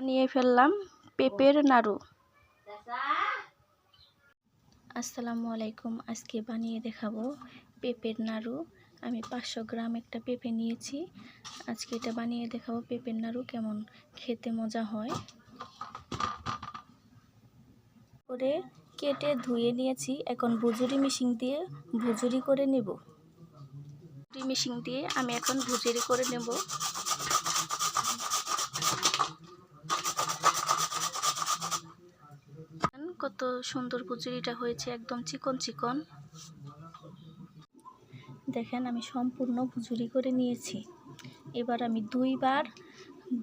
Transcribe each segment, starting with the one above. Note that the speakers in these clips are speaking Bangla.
বানিয়ে ফেললাম পেঁপের নাড়ু। আসসালামু আলাইকুম, আজকে বানিয়ে দেখাবো পেঁপের নাড়ু। আমি পাঁচশো গ্রাম একটা পেঁপে নিয়েছি। আজকে এটা বানিয়ে দেখাবো পেঁপের নাড়ু কেমন খেতে মজা হয়। করে কেটে ধুয়ে নিয়েছি। এখন ভুজুরি মেশিন দিয়ে ভুজুরি করে নেব। ভুজুরি মিশিং দিয়ে আমি এখন ভুজুরি করে নেব। কত সুন্দর ভুজুরিটা হয়েছে একদম চিকন চিকন। দেখেন, আমি সম্পূর্ণ ভুজুরি করে নিয়েছি। এবার আমি দুইবার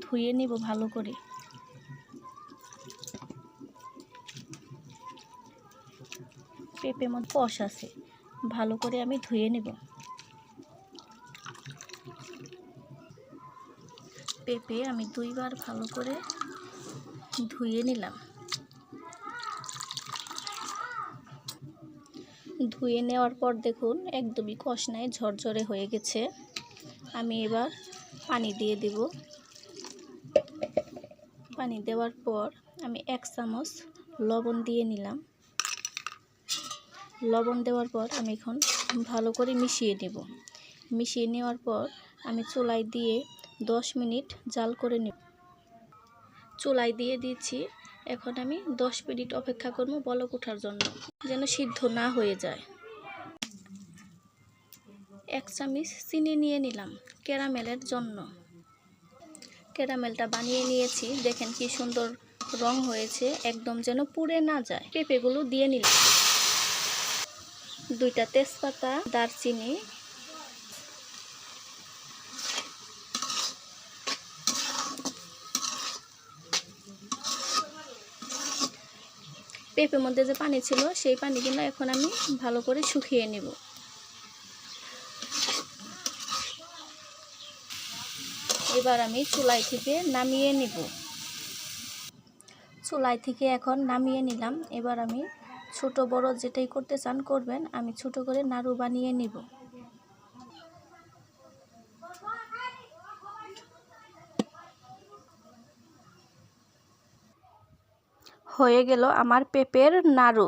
ধুয়ে নেব ভালো করে। পেঁপে মধ্যে কষ আছে, ভালো করে আমি ধুয়ে নেব। পেঁপে আমি দুইবার ভালো করে ধুয়ে নিলাম। ধুয়ে নেওয়ার পর দেখুন, একদমই কষ নাই ঝরঝরে হয়ে গেছে। আমি এবার পানি দিয়ে দেব। পানি দেওয়ার পর আমি এক চামচ লবণ দিয়ে নিলাম। লবণ দেওয়ার পর আমি এখন ভালো করে মিশিয়ে নেব। মিশিয়ে নেওয়ার পর আমি চুলায় দিয়ে দশ মিনিট জাল করে নেব। চুলায় দিয়ে দিচ্ছি এখন আমি দশ মিনিট অপেক্ষা করব বলক ওঠার জন্য, যেন সিদ্ধ না হয়ে যায়। এক চামচ চিনি নিয়ে নিলাম, ক্যারামেলের জন্য। ক্যারামেলটা বানিয়ে নিয়েছি, দেখেন কি সুন্দর রং হয়েছে, একদম যেন পুড়ে না যায়। পেঁপেগুলো দিয়ে নিলাম। দুইটা তেজপাতা, দারচিনি পেঁপের মধ্যে যে পানি ছিল, সেই পানিগুলো এখন আমি ভালো করে শুকিয়ে নেব। এবার আমি চুলাই থেকে নামিয়ে নিব। চুলাই থেকে এখন নামিয়ে নিলাম। এবার আমি ছোট বড় যেটাই করতে চান করবেন, আমি ছোট করে নাড়ু বানিয়ে নিব। হয়ে গেল আমার পেঁপের নাড়ু।